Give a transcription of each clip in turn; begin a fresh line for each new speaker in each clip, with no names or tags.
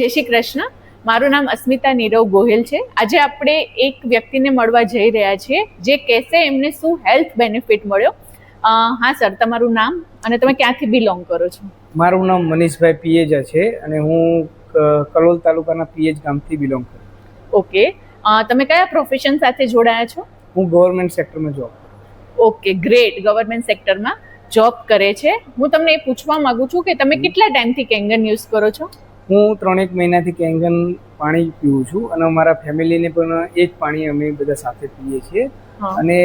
જય શ્રી કૃષ્ણ. મારું નામ અસ્મિતા નીરવ ગોહિલ છે. આજે આપણે એક વ્યક્તિને મળવા જઈ રહ્યા છીએ જે કહેશે એમને શું હેલ્થ બેનિફિટ મળ્યો. હા સર તમારું નામ અને તમે ક્યાંથી બિલોંગ કરો છો?
મારું નામ મનીષભાઈ પિયેજા છે અને હું કલોલ તાલુકાના પિયેજ ગામથી બિલોંગ કરું
ઓકે. તમે કયા પ્રોફેશન સાથે જોડાયા છો?
હું ગવર્મેન્ટ સેક્ટરમાં જોબ
ઓકે ગ્રેટ. ગવર્મેન્ટ સેક્ટરમાં જોબ કરે છે. હું તમને એ પૂછવા માંગુ છું કે તમે કેટલા ટાઈમથી કેંગન યુઝ કરો છો?
હું ત્રણેક મહિનાથી કેંગન પાણી પીવું છું અને અમારા ફેમિલીને પણ એ જ પાણી અમે બધા સાથે પીએ છીએ. અને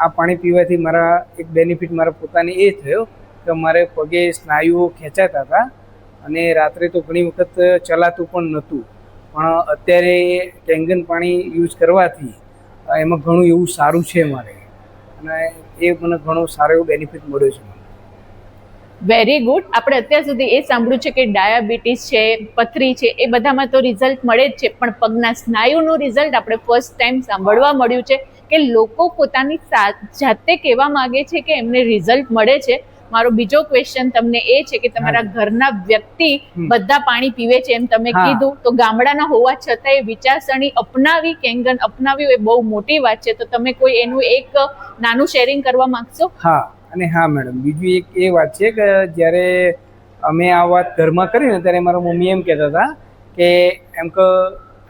આ પાણી પીવાથી મારા એક બેનિફિટ મારા પોતાને એ થયો કે મારે પગે સ્નાયુઓ ખેંચાતા હતા અને રાત્રે તો ઘણી વખત ચલાતું પણ નહોતું. પણ અત્યારે કેંગન પાણી યુઝ કરવાથી એમાં ઘણું એવું સારું છે મારે. અને એ મને ઘણો સારો એવો બેનિફિટ મળ્યો છે. મને
વેરી ગુડ આપણે અત્યાર સુધી એ સાંભળ્યું છે કે ડાયાબિટીસ છે પથરી છે એ બધામાં તો રિઝલ્ટ મળે જ છે પણ પગના સ્નાયુનું રિઝલ્ટ આપણે ફર્સ્ટ ટાઈમ સાંભળવા મળ્યું છે કે લોકો પોતાની જાતે કહેવા માગે છે કે એમને રિઝલ્ટ મળે છે. મારો બીજો ક્વેશ્ચન તમને એ છે કે તમારા ઘરના વ્યક્તિ બધા પાણી પીવે છે એમ તમે કીધું તો ગામડાના હોવા છતાં એ વિચારસરણી અપનાવી કેંગન અપનાવ્યું એ બહુ મોટી વાત છે. તો તમે કોઈ એનું એક નાનું શેરિંગ કરવા માંગશો?
હા. અને હા મેડમ. બીજું એક એ વાત છે કે જ્યારે અમે આ વાત ઘરમાં કરી ને ત્યારે મારા મમ્મી એમ કહેતા હતા કે એમ કે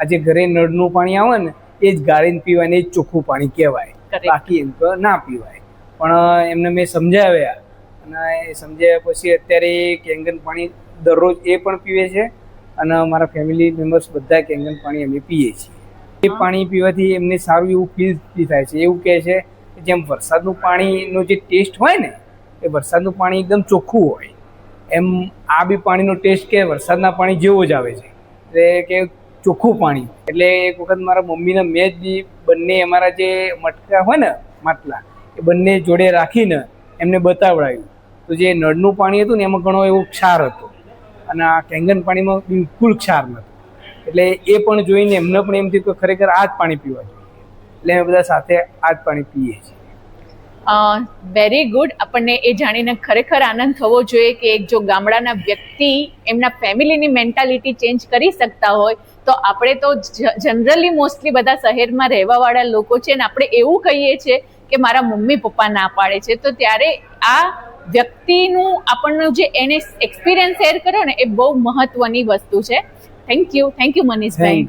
આજે ઘરે નળનું પાણી આવે ને એ જ ગાળીને પીવાય ને એ જ ચોખ્ખું પાણી કહેવાય. બાકી એમ કે ના પીવાય. પણ એમને મેં સમજાવ્યા. અને એ સમજાવ્યા પછી અત્યારે કેંગન પાણી દરરોજ એ પણ પીવે છે અને અમારા ફેમિલી મેમ્બર્સ બધા કેંગન પાણી અમે પીએ છીએ. એ પાણી પીવાથી એમને સારું એવું ફીલ થાય છે. એવું કહે છે જેમ વરસાદનું પાણીનો જે ટેસ્ટ હોય ને, એ વરસાદનું પાણી એકદમ ચોખ્ખું હોય. એમ આ બી પાણીનો ટેસ્ટ કે વરસાદના પાણી જેવો જ આવે છે. એટલે કે ચોખ્ખું પાણી. એટલે એક વખત મારા મમ્મીને મેં જ બંને અમારા જે મટકા હોય ને, માટલા, એ બંને જોડે રાખીને એમને બતાવડાવ્યું તો જે નળનું પાણી હતું ને, એમાં ઘણો એવો ક્ષાર હતો. અને આ કેંગન પાણીમાં બિલકુલ ક્ષાર નહોતો. એટલે એ પણ જોઈને એમને પણ એમ થયું કે ખરેખર આ જ પાણી પીવા એટલે અમે બધા સાથે આ જ પાણી પીએ છીએ.
વેરી ગુડ આપણને એ જાણીને ખરેખર આનંદ થવો જોઈએ કે એક જો ગામડાના વ્યક્તિ એમના ફેમિલીની મેન્ટાલિટી ચેન્જ કરી શકતા હોય તો આપણે તો જનરલી મોસ્ટલી બધા શહેરમાં રહેવાવાળા લોકો છે ને આપણે એવું કહીએ છીએ કે મારા મમ્મી પપ્પા ના પાડે છે. તો ત્યારે આ વ્યક્તિનું આપણનું જે એને એક્સપિરિયન્સ શેર કર્યો ને એ બહુ મહત્વની વસ્તુ છે. Thank you thank you Manishbhai